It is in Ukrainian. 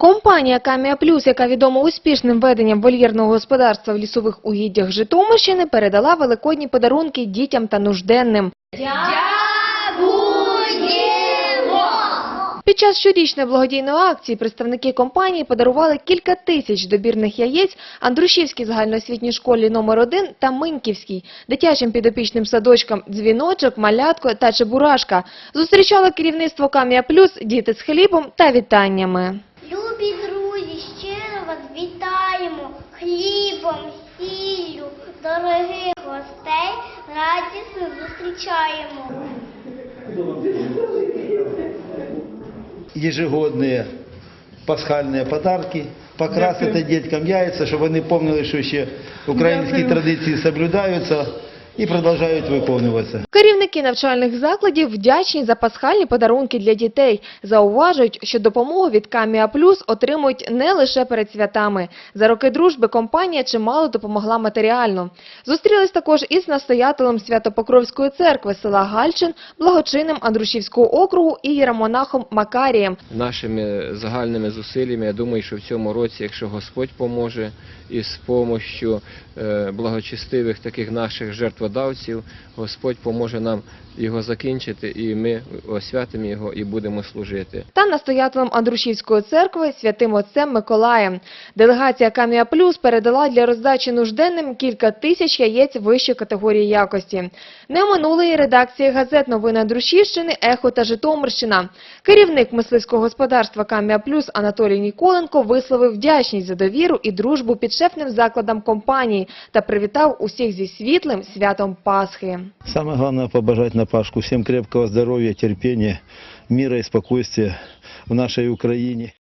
Компанія Камія Плюс, яка відома успішним веденням вольєрного господарства в лісових угіддях Житомирщини, передала великодні подарунки дітям та нужденним. Під час щорічної благодійної акції представники компанії подарували кілька тисяч добірних яєць Андрушівській загальноосвітній школі номер 1 та Миньківській, дитячим підопічним садочкам Дзвіночок, Малятко та Чебурашка. Зустрічало керівництво Камія Плюс діти з хлібом та вітаннями. Хлібом, сіллю, дорогих гостей радісно зустрічаємо. ежегодные пасхальные подарки, покрасити діткам яйця, щоб вони пам'ятали, що ще українські традиції соблюдаються і продовжують виконуватися. Керівники навчальних закладів вдячні за пасхальні подарунки для дітей. Зауважують, що допомогу від Камія Плюс отримують не лише перед святами. За роки дружби компанія чимало допомогла матеріально. Зустрілись також із настоятелем Святопокровської церкви села Гальчин, благочинним Андрушівського округу і єромонахом Макарієм. нашими загальними зусиллями. Я думаю, що в цьому році, якщо Господь поможе із помощю е, благочестивих таких наших жертводавців, Господь поможе нам його закінчити, і ми освятимо його і будемо служити. та настоятелем Андрушівської церкви святим отцем Миколаєм. Делегація Камія Плюс передала для роздачі нужденним кілька тисяч яєць вищої категорії якості. Не оминули і редакції газет «Новини Андрушівщини», «Ехо» та «Житомирщина». Керівник мисливського господарства Камія Плюс Анатолій Ніколенко висловив вдячність за довіру і дружбу підшефним закладам компанії та привітав усіх зі світлим святом Пасхи. Самое главное побажать на Пашку всем крепкого здоровья, терпения, мира и спокойствия в нашей Украине.